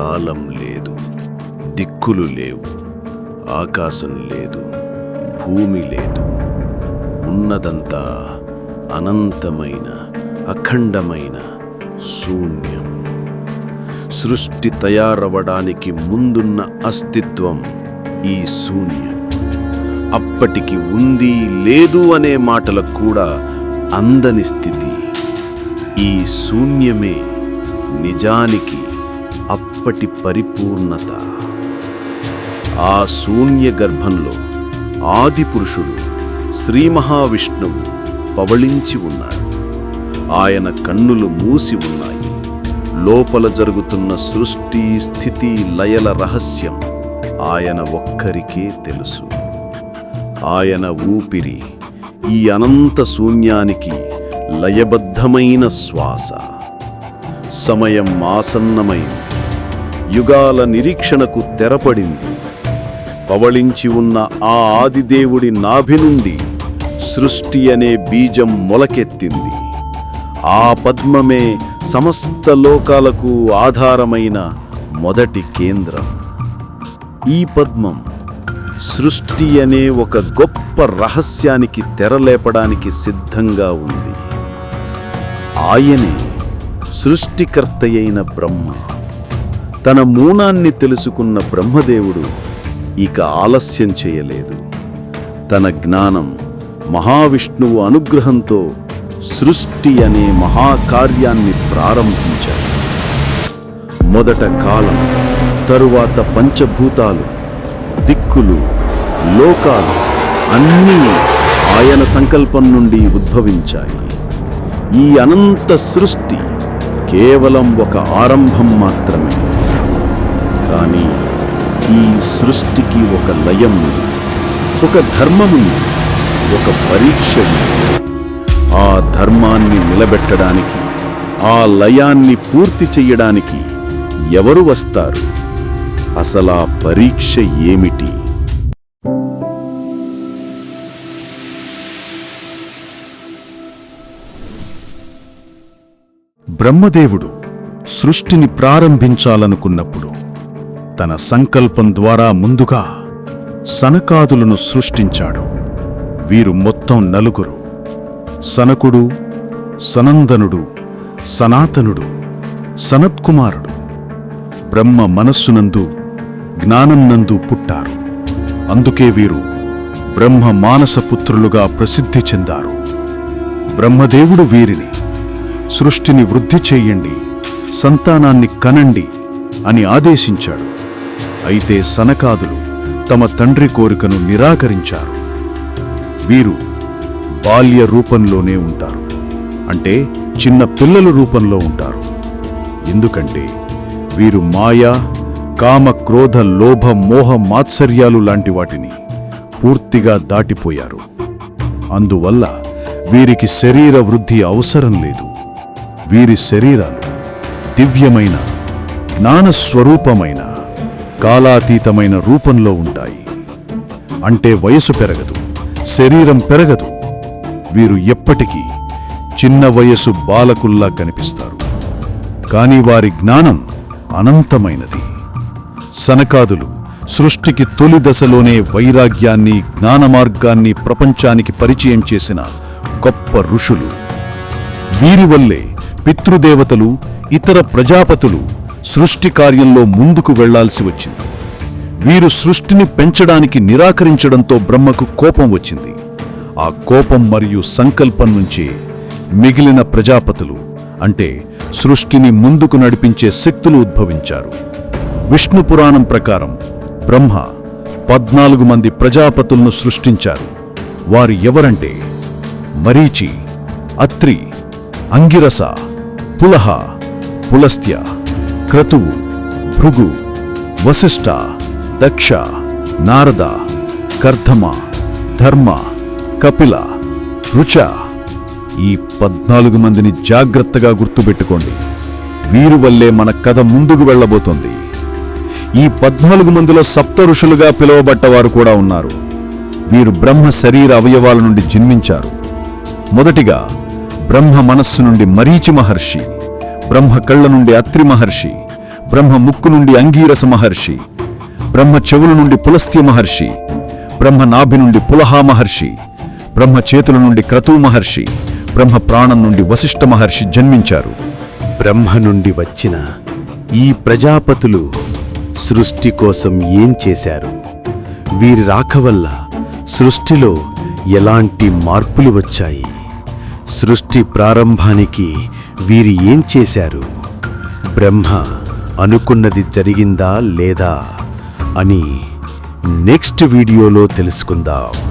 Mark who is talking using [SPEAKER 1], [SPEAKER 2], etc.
[SPEAKER 1] కాలం లేదు దిక్కులు లేవు ఆకాశం లేదు భూమి లేదు. ఉన్నదంతా అనంతమైన అఖండమైన శూన్యం. సృష్టి తయారవడానికి ముందున్న అస్తిత్వం ఈ శూన్యం. అప్పటికి ఉంది లేదు అనే మాటలకు కూడా అందని స్థితి. ఈ శూన్యమే నిజానికి అప్పటి పరిపూర్ణత. ఆ శూన్య గర్భంలో ఆది పురుషుడు శ్రీ మహావిష్ణువు పవళించి ఉన్నాడు. ఆయన కన్నులు మూసి ఉన్నాయి. లోపల జరుగుతున్న సృష్టి స్థితి లయల రహస్యం ఆయన ఒక్కరికే తెలుసు. ఆయన ఊపిరి ఈ అనంత శూన్యానికి లయబద్ధమైన శ్వాస. సమయం ఆసన్నమైంది. యుగాల నిరీక్షణకు తెరపడింది. పవళించి ఉన్న ఆ ఆదిదేవుడి నాభి నుండి సృష్టి అనే బీజం మొలకెత్తింది. ఆ పద్మమే సమస్త లోకాలకు ఆధారమైన మొదటి కేంద్రం. ఈ పద్మం సృష్టి అనే ఒక గొప్ప రహస్యానికి తెరలేపడానికి సిద్ధంగా ఉంది. ఆయనే సృష్టికర్తయైన బ్రహ్మ. తన మూనాన్ని తెలుసుకున్న బ్రహ్మదేవుడు ఇక ఆలస్యం చేయలేదు. తన జ్ఞానం మహావిష్ణువు అనుగ్రహంతో సృష్టి అనే మహాకార్యాన్ని ప్రారంభించాడు. మొదట కాలం తరువాత పంచభూతాలు దిక్కులు లోకాలు అన్నీ ఆయన సంకల్పం నుండి ఉద్భవించాయి. ఈ అనంత సృష్టి కేవలం ఒక ఆరంభం మాత్రమే. కానీ ఈ సృష్టికి ఒక లయముంది ఒక ధర్మముంది ఒక పరీక్ష ఉంది ఆ ధర్మాన్ని నిలబెట్టడానికి ఆ లయాన్ని పూర్తి చెయ్యడానికి ఎవరు వస్తారు? అసలా పరీక్ష ఏమిటి?
[SPEAKER 2] బ్రహ్మదేవుడు సృష్టిని ప్రారంభించాలనుకున్నప్పుడు తన సంకల్పం ద్వారా ముందుగా సనకాదులను సృష్టించాడు. వీరు మొత్తం నలుగురు. సనకుడు సనందనుడు సనాతనుడు సనత్కుమారుడు. బ్రహ్మ మనస్సునందు జ్ఞానంనందు పుట్టారు. అందుకే వీరు బ్రహ్మ మానసపుత్రులుగా ప్రసిద్ధి చెందారు. బ్రహ్మదేవుడు వీరిని సృష్టిని వృద్ధి చెయ్యండి సంతానాన్ని కనండి అని ఆదేశించాడు. అయితే సనకాదులు తమ తండ్రి కోరికను నిరాకరించారు. వీరు బాల్య రూపంలోనే ఉంటారు. అంటే చిన్న పిల్లల రూపంలో ఉంటారు. ఎందుకంటే వీరు మాయా కామ క్రోధ లోభ మోహ మాత్సర్యాలు లాంటి వాటిని పూర్తిగా దాటిపోయారు. అందువల్ల వీరికి శరీర వృద్ధి అవసరం లేదు. వీరి శరీరాలు దివ్యమైన జ్ఞానస్వరూపమైన కాలాతీతమైన రూపంలో ఉంటాయి. అంటే వయసు పెరగదు శరీరం పెరగదు. వీరు ఎప్పటికీ చిన్న వయసు బాలకుల్లా కనిపిస్తారు. కాని వారి జ్ఞానం అనంతమైనది. సనకాదులు సృష్టికి తొలి దశలోనే వైరాగ్యాన్ని జ్ఞాన మార్గాన్ని ప్రపంచానికి పరిచయం చేసిన గొప్ప ఋషులు. వీరి వల్లే పితృదేవతలు ఇతర ప్రజాపతులు సృష్టి కార్యంలో ముందుకు వెళ్ళాల్సి వచ్చింది. వీరు సృష్టిని పెంచడానికి నిరాకరించడంతో బ్రహ్మకు కోపం వచ్చింది. ఆ కోపం మరియు సంకల్పం నుంచే మిగిలిన ప్రజాపతులు అంటే సృష్టిని ముందుకు నడిపించే శక్తులు ఉద్భవించారు. విష్ణు పురాణం ప్రకారం బ్రహ్మ పద్నాలుగు మంది ప్రజాపతులను సృష్టించారు. వారు ఎవరంటే మరీచి అత్రి అంగిరస పులహ పులస్త్య క్రతువు భృగు వశిష్ఠ దక్ష నారద కర్ధమ ధర్మ కపిల రుచ. ఈ పద్నాలుగు మందిని జాగ్రత్తగా గుర్తుపెట్టుకోండి. వీరు వల్లే మన కథ ముందుకు వెళ్ళబోతోంది. ఈ పద్నాలుగు మందిలో సప్త ఋషులుగా పిలువబట్టవారు కూడా ఉన్నారు. వీరు బ్రహ్మ శరీర అవయవాల నుండి జన్మించారు. మొదటిగా బ్రహ్మ మనస్సు నుండి మరీచి మహర్షి బ్రహ్మ కళ్ళ నుండి అత్రి మహర్షి బ్రహ్మ ముక్కు నుండి అంగీరస మహర్షి బ్రహ్మ చెవుల నుండి పులస్త్య మహర్షి బ్రహ్మ నాభి నుండి పులహా మహర్షి బ్రహ్మ చేతుల నుండి క్రతు మహర్షి బ్రహ్మ ప్రాణం నుండి వశిష్ఠ మహర్షి జన్మించారు.
[SPEAKER 3] బ్రహ్మ నుండి వచ్చిన ఈ ప్రజాపతులు సృష్టి కోసం ఏం చేశారు? వీరి రాక వల్ల సృష్టిలో ఎలాంటి మార్పులు వచ్చాయి? సృష్టి ప్రారంభానికి వీరు ఏం చేశారు? బ్రహ్మ అనుకున్నది జరిగిందా లేదా అని నెక్స్ట్ వీడియోలో తెలుసుకుందాం.